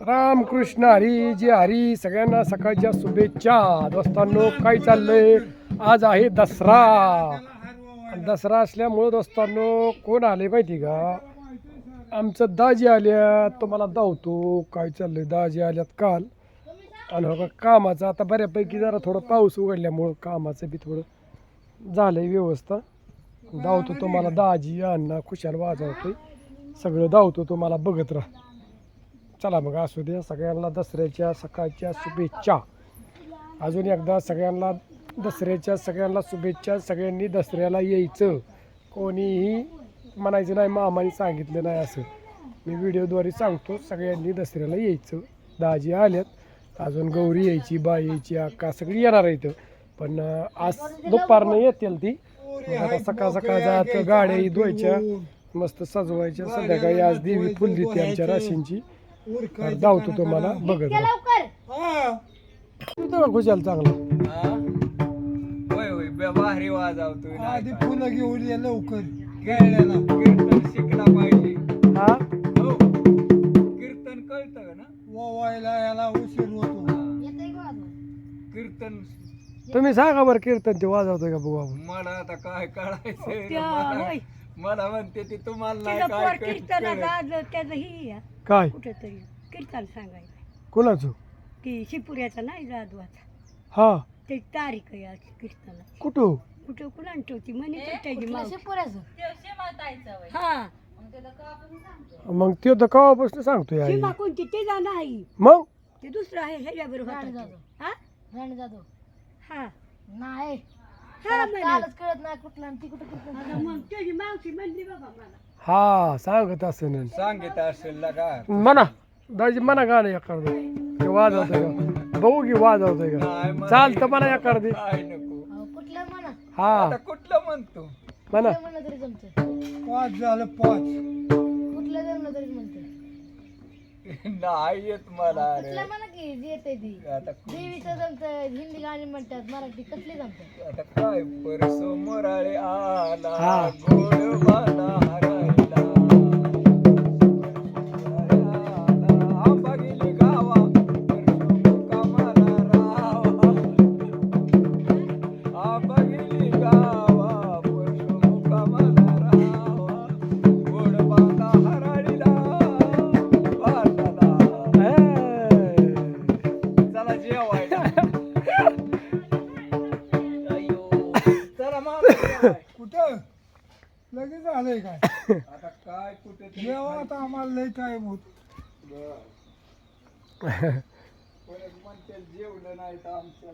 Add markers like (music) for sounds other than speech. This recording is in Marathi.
रामकृष्ण हरी जे हरी. सगळ्यांना सकाळच्या शुभेच्छा. दोस्तांनो काय चाललंय? आज आहे दसरा. दसरा असल्यामुळं दोस्तांनो कोण आले माहिती का? आमचं दाजी आल्यात तुम्हाला धावतो काय चाललंय? दाजी आल्यात काल. आणि हो का कामाचं आता बऱ्यापैकी जरा थोडं पाऊस उघडल्यामुळं कामाचं बी थोडं झालंय व्यवस्था. धावतो तुम्हाला दाजी अण्णा खुशाल वाजवतोय. सगळं धावतो तुम्हाला. बघत राहा. चला मग असू द्या. सगळ्यांना दसऱ्याच्या सकाळच्या शुभेच्छा. अजून एकदा सगळ्यांना दसऱ्याच्या सगळ्यांना शुभेच्छा. सगळ्यांनी दसऱ्याला यायचं. कोणीही म्हणायचं नाही मामाने सांगितलं नाही असं. मी व्हिडिओद्वारे सांगतो सगळ्यांनी दसऱ्याला यायचं. दाजी आल्यात. अजून गौरी यायची बाई यायची अक्का सगळी येणार आहे इथं पण आज दुपारनं येतील ती. आता सकाळ सकाळ जात गाड्या धुवायच्या मस्त सजवायच्या. संध्याकाळी आज देवी फुल ती आमच्या राशींची. धावतो तुम्हाला बघत राहा. तू तर खुशाल चांगला. हा? होय होय बे- भारी वाजवतोय. आधी का? फुलं घेऊन ये लवकर. खेळण्याला. कीर्तन शिकला पाहिजे. हा? हो. कीर्तन कळतं का ना? वावायला याला उशीर होतो. हा. कीर्तन तुम्ही सांगा बरं कीर्तन ते वाजवतोय का बघू मला आता काय कळायचं त्या मला म्हणते ती तुम्हाला नाही काय पोर आज त्याचं ही आहे, काय? कुठेतरी कीर्तन सांगायचं. कोणाचं? ती शिपुऱ्याचा नाही जाधवाचा हा. ते तारीख आहे आज कीर्तनाची. कुठं? कुठं कुणाला ठेवती? म्हणे तर त्याची मावशी. हा. मग ते तर कवापासून सांगतोय. आई. सीमा कोणती? ते जा नाही मग? ते दुसरं आहे ह्याच्याबरोबर होता. तो. हा? राणी जाधव. हा. नाही. हा म्हणे. कालच कळत नाही कुठला आणि ती कुठं कुठं आता मग त्याची मावशी म्हणली बाबा मला. हा सांगत असं सांगित असेल का? म्हणा. दाजी म्हणा गाणं एखादं. ते वाजवतोय का? बघू की वाजवतोय का? नाही मला- चालतं म्हणा एखादी. काय नको. अहो, कुठलं म्हणा? हा. आता कुठलं म्हणतो? म्हणा. तरी जमतं पाच झालं पाच. कुठलं जमलं नाही येत मला अरे. म्हणा की येते ती? आता कु- देवीचं जमतं हिंदी गाणी म्हणतात मराठी कसली जमतं आता काय परसो मोराळे आला हा. गोड बाला हरायला. आंबा गेली गावा. परसो कामाला रावा? आंबा गेली चला जेवायला. अय्यो. चला मामा जेवाय. कुठं? लगेच आलंय काय? आता काय कुठे जेव्हा आता आम्हाला लय टाइम होत. परत (laughs) म्हणते जेवलं नाही तर आमच्या